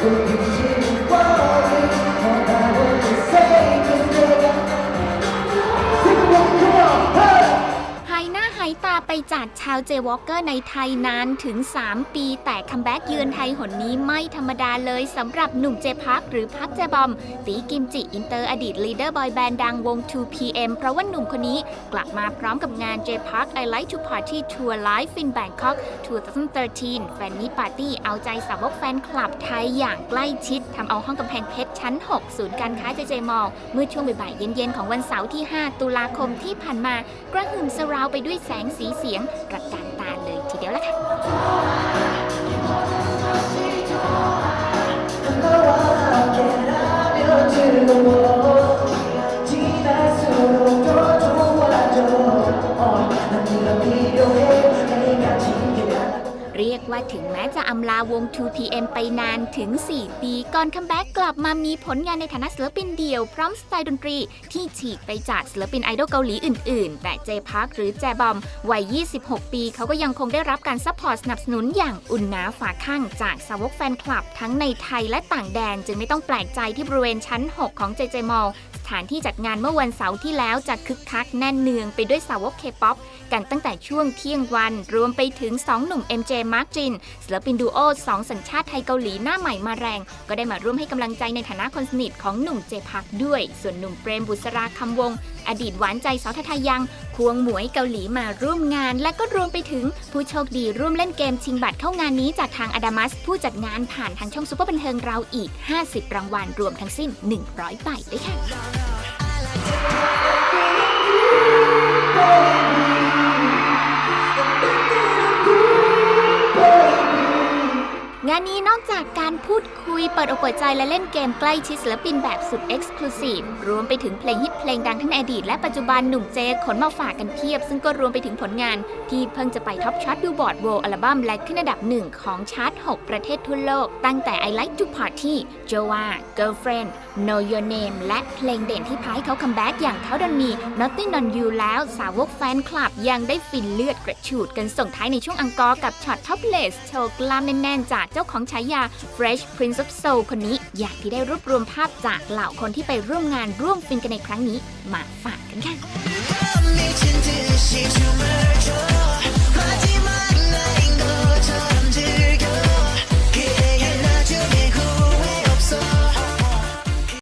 Thank you. จากชาวเจวอ k เกอร์ในไทยนานถึง 3 ปี แต่คัมแบ็กเยือนไทยหนนี้ไม่ธรรมดาเลยสำหรับหนุ่มเจพักหรือพักเจบอม ตีกิมจิอินเตอร์อดีตลีดเดอร์บอยแบนด์ดังวง 2PM เพราะว่าหนุ่มคนนี้กลับมาพร้อมกับงาน J Park I Like to Party Tour Live in Bangkok 2013 แฟนมิตปาร์ตี้เอาใจสาวกแฟนคลับไทยอย่างใกล้ชิดทำเอาห้องกำแพงเพชรชั้น 6 ศูนย์การค้าเจเจมอลเมื่อช่วงบ่ายเย็นๆของวันเสาร์ที่ 5 ตุลาคมที่ผ่านมากระหึ่มสราวไปด้วยแสงสีเสียงตระการตาเลยทีเดียวละค่ะ ว่าถึงแม้จะอำลาวง 2PM ไปนานถึง 4 ปี ก่อนคัมแบ็กกลับมามีผลงานในฐานะศิลปินเดี่ยว พร้อมสไตล์ดนตรี ที่ฉีกไปจากศิลปินไอดอลเกาหลีอื่นๆ แต่เจพักหรือแจบอม วัย 26 ปี เขาก็ยังคงได้รับการซัพพอร์ตสนับสนุนอย่างอุ่นหนาฝาข้างจากสาวกแฟนคลับทั้งในไทยและต่างแดน จึงไม่ต้องแปลกใจที่บริเวณชั้น 6 ของเจเจมอล ถานที่จัดงานเมื่อวันเสาร์ที่แล้วจะคึกคักแน่นเนืองไปด้วยสาวกเคป๊อปกันตั้งแต่ช่วงเที่ยงวัน รวมไปถึง 2 หนุ่ม MJ มาร์กจินศิลปินดูโอสองสัญชาติไทยเกาหลีหน้าใหม่มาแรง ก็ได้มาร่วมให้กำลังใจในฐานะคนสนิทของหนุ่มเจพักด้วย ส่วนหนุ่มเปรมบุษราคำวง อดีตหวานใจสาวททายังควงหมวยเกาหลีมาร่วมงาน และก็รวมไปถึงผู้โชคดีร่วมเล่นเกมชิงบัตรเข้างานนี้จากทางอดามัส ผู้จัดงานผ่านทางช่องซูเปอร์บันเทิงเราอีก 50 รางวัลรวมทั้งสิ้น 100ใบด้วยค่ะานนี้นอกจากการพูดคุยเปิดอกเปิดใจและเล่นเกมใกล้ชิดศิลปินแบบสุดเอ็กซ์คลูซีฟรวมไปถึงเพลงฮิตเพลงดังทั้งในอดีตและปัจจุบันหนุ่มเจขนมาฝากกันเพียบ ซึ่งก็รวมไปถึงผลงานที่เพิ่งจะไปท็อปชาร์ตบิลบอร์ด World อัลบั้มและขึ้นอันดับหนึ่งของชาร์ต 6 ประเทศทั่วโลก ตั้งแต่ I Like to Party Joa Girlfriend Know Your Name และเพลงเด่นที่พายเขาคัมแบ็กอย่างเขาดอนมี Nothing on You แล้วสาวกแฟนคลับยังได้ฟินเลือดกระฉูดกันส่งท้ายในช่วงอังกอร์กับช็อตท็อปเลสโชว์กล้ามแน่นๆจากเจ้าของฉายา Fresh Prince of Soul คนนี้ อยากที่ได้รวบรวมภาพจากเหล่าคนที่ไปร่วมงานร่วมฟินกันในครั้งนี้ มาฝากกันค่ะ